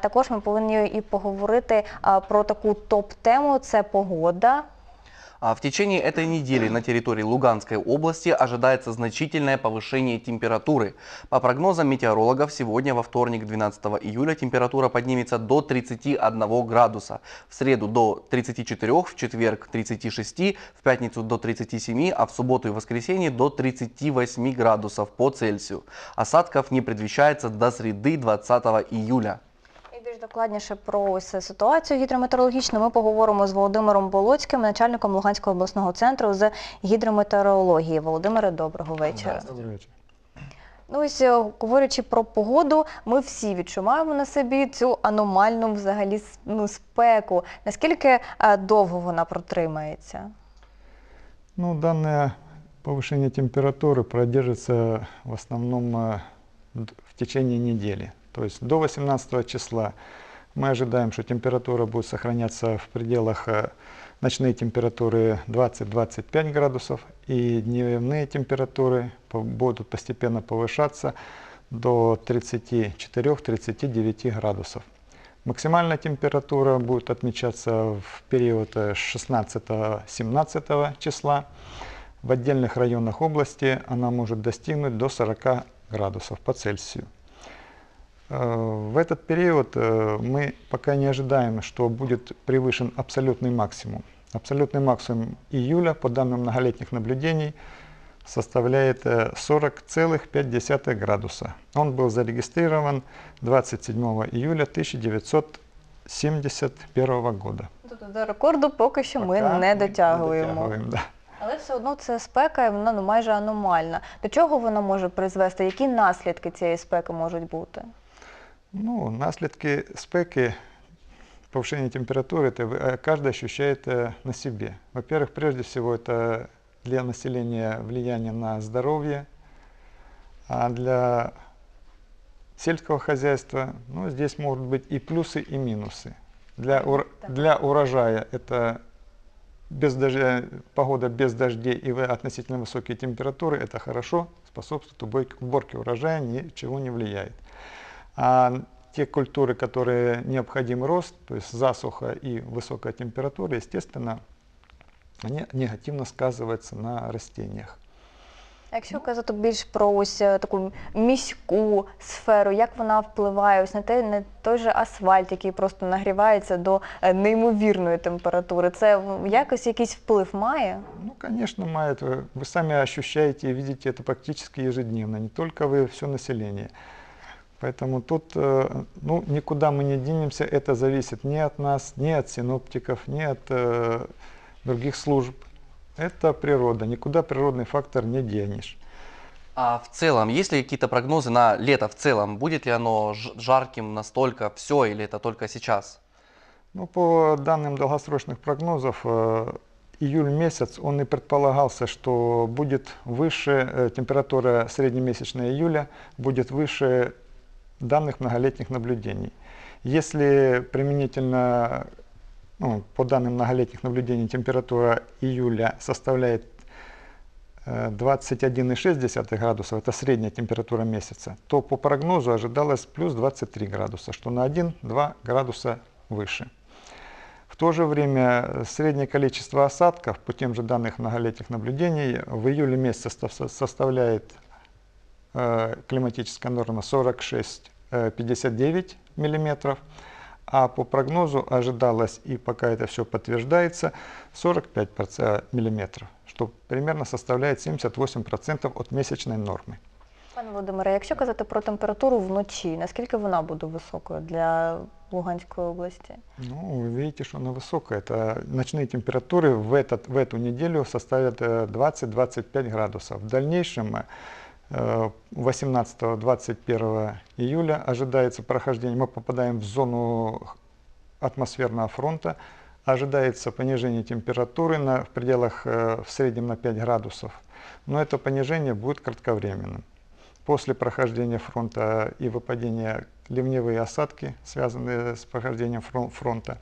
Також ми повинні і поговорити про таку топ-тему це погода. А в течение этой недели на территории Луганской области ожидается значительное повышение температуры. По прогнозам метеорологов, сегодня во вторник, 12 июля, температура поднимется до 31 градуса, в среду до 34, в четверг 36, в пятницу до 37, а в субботу и воскресенье до 38 градусов по Цельсию. Осадков не предвещается до среды 20 июля. І більш докладніше про ось цю ситуацію гідрометеорологічну ми поговоримо з Володимиром Болоцьким, начальником Луганського обласного центру з гідрометеорології. Володимире, доброго вечора. Добрый вечер. Ну ось е, говорячи про погоду, ми всі відчуваємо на собі цю аномальну взагалі с- ну, спеку. Наскільки е, довго вона протримається? Ну, данное повышение температуры продержится в основном э, д- в течение недели. То есть до 18 числа мы ожидаем, что температура будет сохраняться в пределах э, ночные температуры 20-25 градусов и дневные температуры будут постепенно повышаться до 34-39 градусов. Максимальная температура будет отмечаться в период э, с 16-17 числа. В отдельных районах области она может достигнуть до 40 градусов по Цельсию. Э, В этот период э, мы пока не ожидаем, что будет превышен абсолютный максимум. Абсолютный максимум июля, по данным многолетних наблюдений, составляет э, 40,5 градуса. Он был зарегистрирован 27 июля 1971 года. Тобто до рекорду поки що ми Пока не мы дотягуємо. дотягиваем, да. Але все одно це спека, і вона ну, майже аномальна. До чого вона може призвести? Які наслідки цієї спеки можуть бути? Ну, наследки спеки, повышения температуры, это э, каждый ощущает э, на себе. Во-первых, прежде всего, это для населения влияние на здоровье, а для сельского хозяйства, ну, здесь могут быть и плюсы, и минусы. Для, ур- для урожая это без дождя, погода без дождей и относительно высокие температуры, это хорошо, способствует уборке урожая, ничего не влияет. А те культуры, которые необходим рост, то есть засуха и высокая температура, естественно, они негативно сказываются на растениях. А Якщо казати більш про ось е, таку міську сферу, як вона впливає ось на те, на той же асфальт, який просто нагрівається до е, неймовірної температури, це в- якось якийсь вплив має? Ну, конечно, Майя, это вы сами ощущаете и видите это практически ежедневно, не только вы, все население. Поэтому тут э, ну, никуда мы не денемся, это зависит не от нас, не от синоптиков, не от э, других служб. Это природа, никуда природный фактор не денешь. А в целом, есть ли какие-то прогнозы на лето в целом? Будет ли оно жарким настолько все или это только сейчас? Ну, по данным долгосрочных прогнозов, э, июль месяц, он и предполагался, что будет выше, э, температура среднемесячная июля будет выше данных многолетних наблюдений. Если применительно, ну, по данным многолетних наблюдений, температура июля составляет э, 21,6 градусов, это средняя температура месяца, то по прогнозу ожидалось плюс 23 градуса, что на 1-2 градуса выше. В то же время э, среднее количество осадков по тем же данных многолетних наблюдений в июле месяце составляет э, климатическая норма 46-59 миллиметров, а по прогнозу ожидалось, и пока это все подтверждается, 45 проц- миллиметров, что примерно составляет 78% от месячной нормы. Пане Володимире, якщо казати про температуру вночі, наскільки вона буде високою для Луганської області? Ну, вы видите, что она высокая. Это ночные температуры в, этот, в эту неделю составят э, 20-25 градусов. В дальнейшем э, 18-21 июля ожидается прохождение, мы попадаем в зону атмосферного фронта, ожидается понижение температуры на, в пределах э, в среднем на 5 градусов. Но это понижение будет кратковременным. после прохождения фронта и выпадения ливневые осадки, связанные с прохождением фрон- фронта.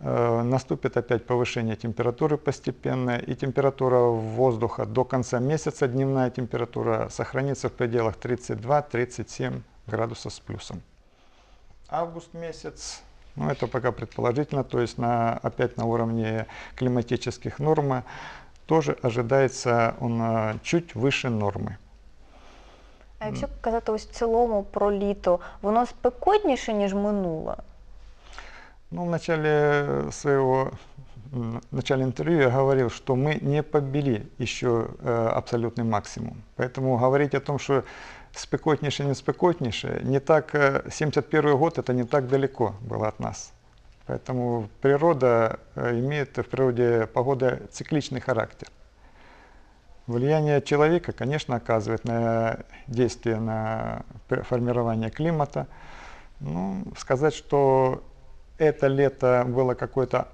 Э, Наступит опять повышение температуры постепенное, и температура воздуха до конца месяца, дневная температура, сохранится в пределах 32-37 градусов с плюсом. Август месяц, ну это пока предположительно, то есть на, опять на уровне климатических норм, тоже ожидается он э, чуть выше нормы. А якщо казати ось в цілому про літо, воно спекотніше, ніж минуле? Ну, в начале своего в начале интервью я говорил, что мы не побили еще э, абсолютный максимум. Поэтому говорить о том, что спекотнейше, не спекотнейше, не так, э, 71 год это не так далеко было от нас. Поэтому природа э, имеет в природе погода цикличный характер. Влияние человека, конечно, оказывает на действие на формирование климата. Ну, сказать, что это лето было какое-то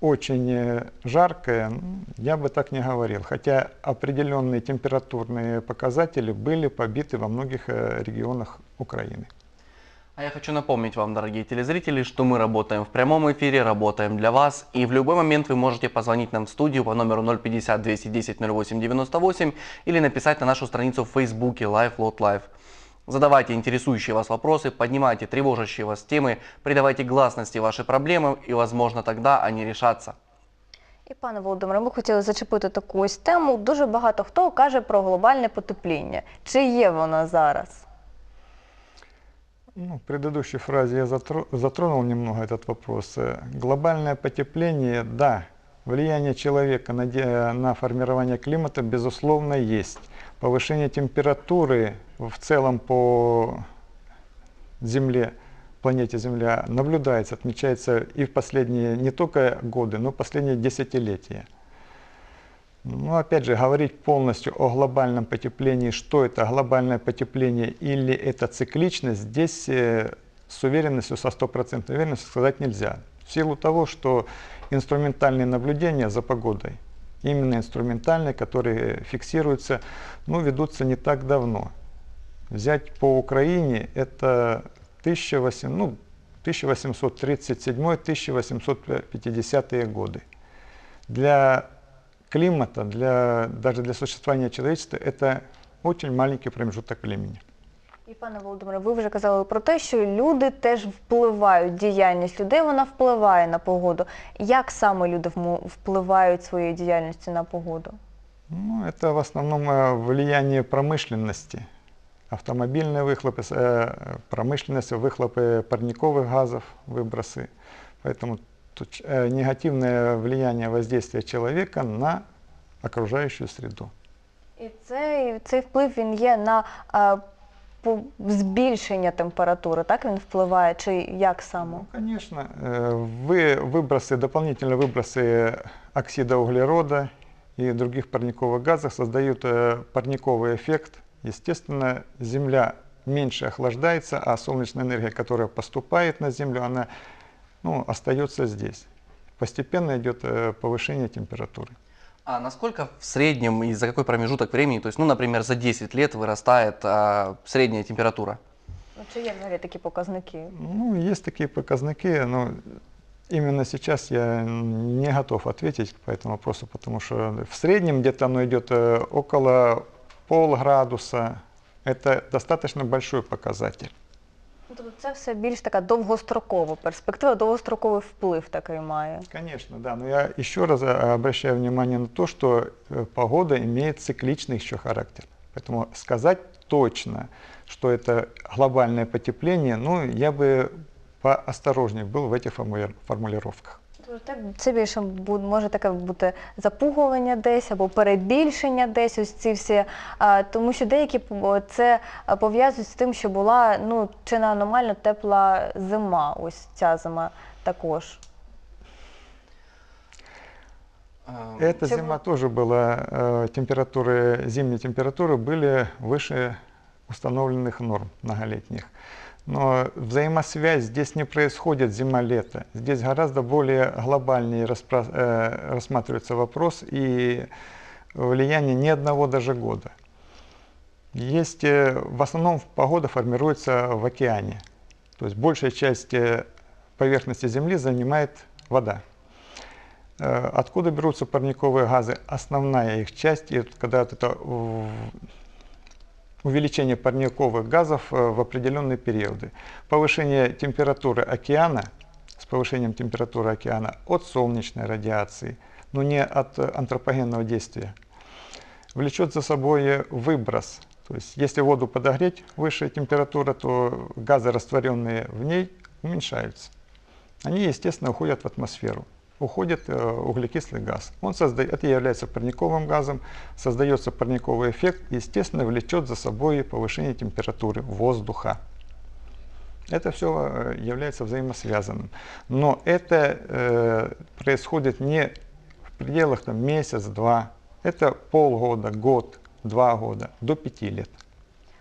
очень э, жаркое, я бы так не говорил. Хотя определенные температурные показатели были побиты во многих э, регионах Украины. А я хочу напомнить вам, дорогие телезрители, что мы работаем в прямом эфире, работаем для вас. И в любой момент вы можете позвонить нам в студию по номеру 050 210 08 98 или написать на нашу страницу в Фейсбуке Live Lot Live. Задавайте интересующие вас вопросы, поднимайте тревожащие вас темы, придавайте гласности ваши проблемы, и, возможно, тогда они решатся. І пане Володимире, ми хотіли зачепити таку ось тему. Дуже багато хто каже про глобальне потепління. Чи є воно зараз? Ну, в предыдущей фразе я затро- затронул немного этот вопрос. Э, Глобальное потепление, да, влияние человека на, де- на формирование климата, безусловно, есть. Повышение температуры в целом по Земле, планете Земля наблюдается, отмечается и в последние не только годы, но последние десятилетия. Ну, опять же, говорить полностью о глобальном потеплении, что это глобальное потепление или это цикличность, здесь э, с уверенностью, со стопроцентной уверенностью сказать нельзя. В силу того, что инструментальные наблюдения за погодой, именно инструментальные, которые фиксируются, ну, ведутся не так давно. Взять по Украине, это 1800, ну, 1837-1850 годы. Для климата, для, даже для существования человечества, это очень маленький промежуток времени. І пане Володимире, ви вже казали про те, що люди теж впливають, діяльність людей вона впливає на погоду. Як саме люди вму- впливають своєю діяльністю на погоду? Ну, это в основном э, влияние промышленности, автомобильные выхлопы, с- э, промышленность, выхлопы парниковых газов, выбросы. Поэтому тут э, негативное влияние воздействия человека на окружающую среду. І цей, цей вплив він є на а, по- збільшення температури, так він впливає, чи як саме? Ну, конечно, э, вы, выбросы, дополнительные выбросы оксида углерода и других парниковых газов создают э, парниковый эффект. Естественно, Земля меньше охлаждается, а солнечная энергия, которая поступает на Землю, она ну, остается здесь. Постепенно идет э, повышение температуры. А насколько в среднем и за какой промежуток времени, то есть, ну, например, за 10 лет вырастает а, средняя температура? Ну, чи є взагалі такі показники? Ну, есть такие показники, но именно сейчас я не готов ответить по этому вопросу, потому что в среднем где-то оно идет э, около полградуса. Это достаточно большой показатель. Тобто це все більш така довгострокова перспектива, довгостроковий вплив такий має. Конечно, да, но я еще раз э, обращаю внимание на то, что э, погода имеет цикличный еще характер. Поэтому сказать точно, что это глобальное потепление, ну, я бы поосторожнее был в этих формули- формулировках. Тобто те- Це більше бу- може таке бути запугування десь або перебільшення десь, ось ці всі. А, тому що деякі п- це а, пов'язують з тим, що була ну, чи не аномально тепла зима, ось ця зима також. А, Эта Чего? зима тоже была, э, температуры, зимние температуры были выше установленных норм многолетних. Но взаимосвязь здесь не происходит зима-лето. Здесь гораздо более глобальнее распра- э, рассматривается вопрос и влияние ни одного даже года. Есть, э, в основном погода формируется в океане. То есть большая часть э, поверхности Земли занимает вода. Э, Откуда берутся парниковые газы? Основная их часть, и когда вот это увеличение парниковых газов э, в определенные периоды. Повышение температуры океана, с повышением температуры океана от солнечной радиации, но не от э, антропогенного действия, влечет за собой э, выброс. То есть если воду подогреть выше температура, то газы, растворенные в ней, уменьшаются. Они, естественно, уходят в атмосферу Уходит э, углекислый газ. Он создает, это является парниковым газом, создается парниковый эффект, и, естественно, влечет за собой повышение температуры воздуха. Это все является взаимосвязанным. Но это э, происходит не в пределах там, месяц-два. Это полгода, год, два года, до пяти лет.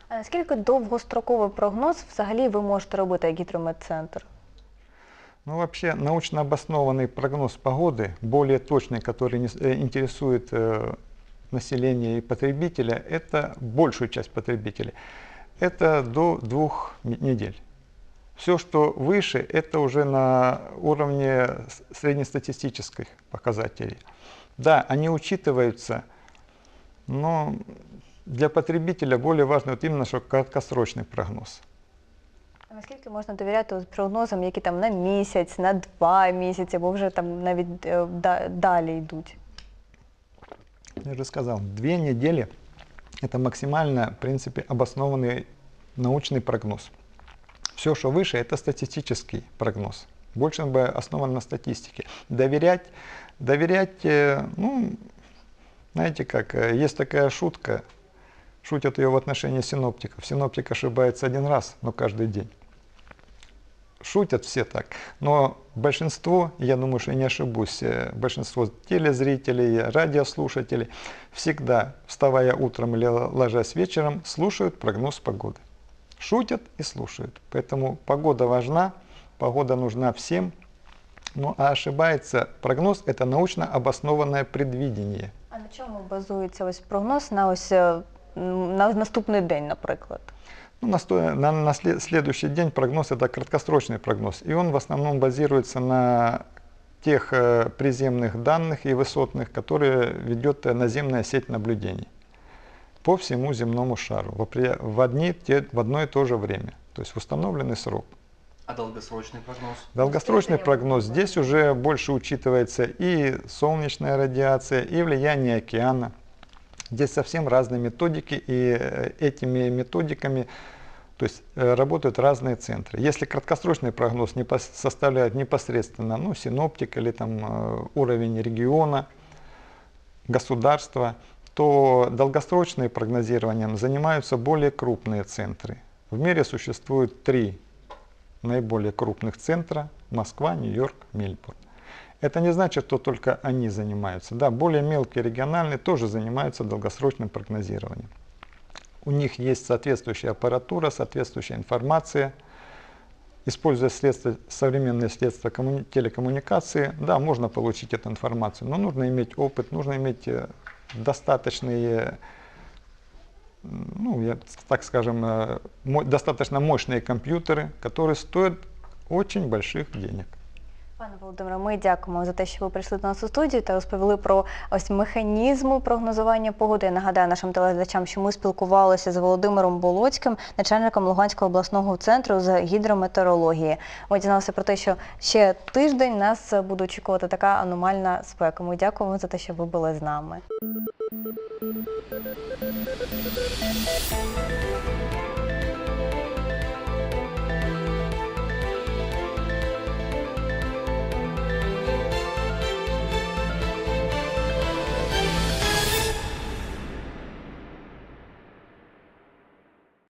А наскільки довгостроковий прогноз взагалі ви можете робити як гідрометцентр? Ну, вообще, научно обоснованный прогноз погоды, более точный, который э, интересует э, население и потребителя, это большую часть потребителей, это до двух недель. Все, что выше, это уже на уровне среднестатистических показателей. Да, они учитываются, но для потребителя более важно вот именно, что краткосрочный прогноз. А наскільки можна довіряти от прогнозам, які там на місяць, на два місяці, або вже там навіть е, да- далі йдуть? Я же сказал, две недели – это максимально, в принципе, обоснованный научный прогноз. Все, что выше, это статистический прогноз. Больше он бы основан на статистике. Доверять, доверять, э, ну, знаете как, э, есть такая шутка, шутят ее в отношении синоптиков. Синоптик ошибается один раз, но каждый день. Шутят все так, но большинство, я думаю, что я не ошибусь, э, большинство телезрителей, радиослушателей всегда, вставая утром или ложась вечером, слушают прогноз погоды. Шутят и слушают. Поэтому погода важна, погода нужна всем. Ну а ошибается прогноз – это научно обоснованное предвидение. А на чому базується ось прогноз на ось м, на наступний день, наприклад? Ну, на, сто- на- на сле- следующий день прогноз это краткосрочный прогноз. И он в основном базируется на тех э, приземных данных и высотных, которые ведет э, наземная сеть наблюдений по всему земному шару в, в, одни, те- в одно и то же время, то есть в установленный срок. А долгосрочный прогноз? Долгосрочный прогноз здесь уже больше учитывается и солнечная радиация, и влияние океана. Здесь совсем разные методики, и э, этими методиками то есть, э, работают разные центры. Если краткосрочный прогноз не составляет непосредственно ну, синоптик или там, э, уровень региона, государства, то долгосрочным прогнозированием занимаются более крупные центры. В мире существует три наиболее крупных центра – Москва, Нью-Йорк, Мельбурн. Это не значит, что только они занимаются. Да, более мелкие региональные тоже занимаются долгосрочным прогнозированием. У них есть соответствующая аппаратура, соответствующая информация. Используя средства, современные средства коммуни- телекоммуникации, да, можно получить эту информацию, но нужно иметь опыт, нужно иметь э, достаточные, ну, я, так скажем, э, достаточно мощные компьютеры, которые стоят очень больших денег. Пане Володимире, ми дякуємо за те, що ви прийшли до нас у студію та розповіли про ось механізми прогнозування погоди. Я нагадаю нашим телеглядачам, що ми спілкувалися з Володимиром Болоцьким, начальником Луганського обласного центру з гідрометеорології. Ми дізналися про те, що ще тиждень нас буде очікувати така аномальна спека. Ми дякуємо за те, що ви були з нами.